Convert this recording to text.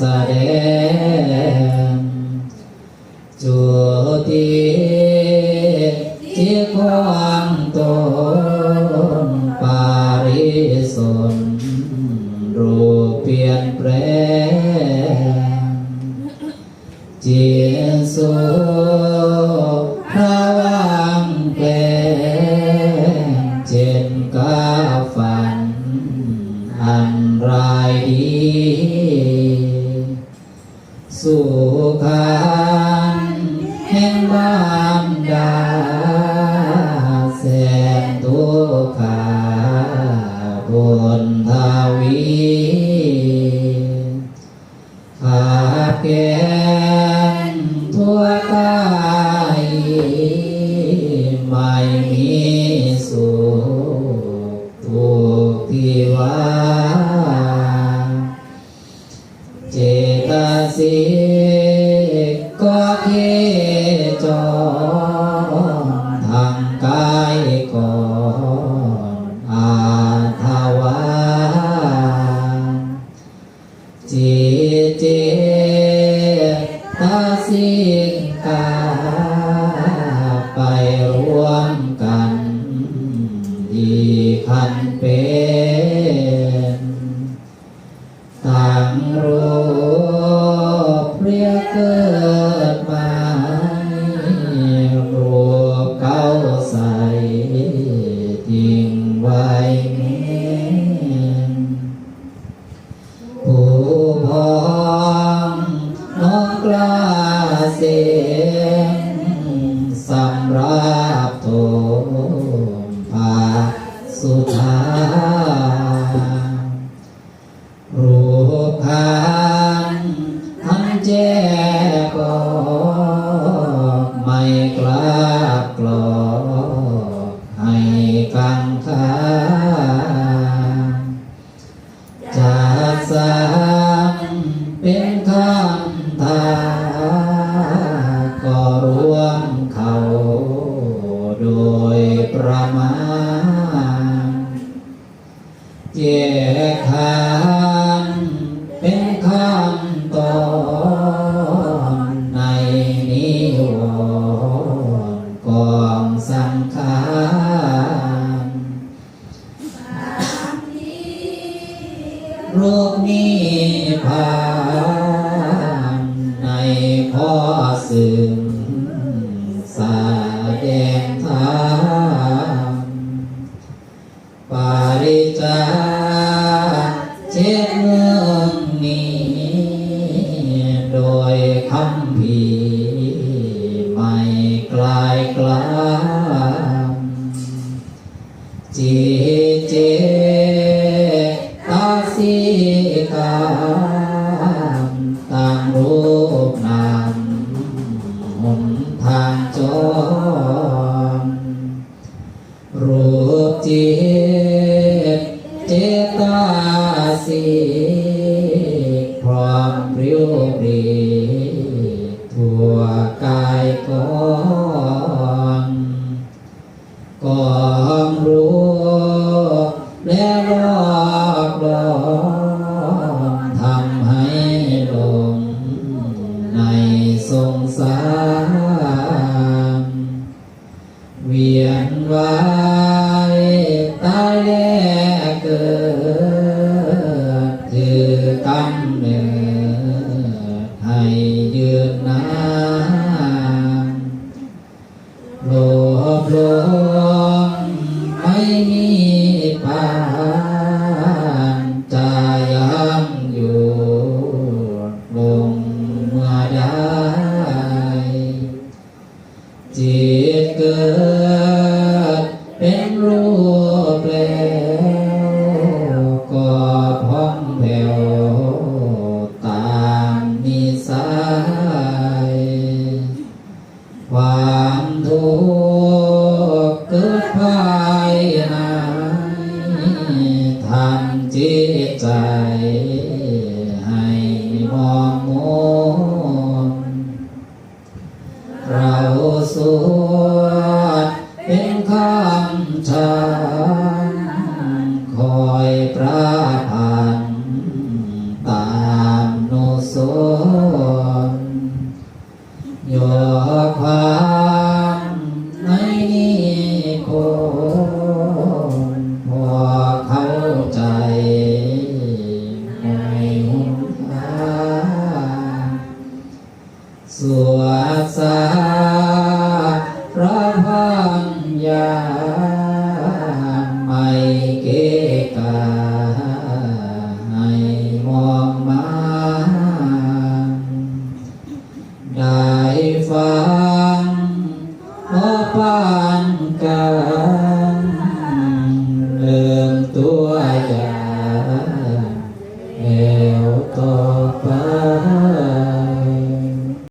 สดงจุติที่ความตนปาริสนรูเปลี่ยนแปลงจิตสุพระวังแปลงเจนกาฝันอันรายดี สุขันแห่งบามดาแสนทุกขา ก็เทจรทางกายก่อนอาทวาจิตเจตสิกาไปรวมกันอีกขันเป็น ลาเสียงสำรับโทมภาสุธารูปขัน ผ่านในพ่อสึงสาแดงทาปาริจา นทางจรรูปจิตเจตาสิกพร้อมเรียวปรีทั่วกายก่อนกองรู้และรอบรอง ลงไม่มีปานใจยังอยู่ลงเมื่อใดจิตเกิดเป็นรูปแล้วก็พ้องแผ่ว ให้มองมาได้ฟังพอปานกัน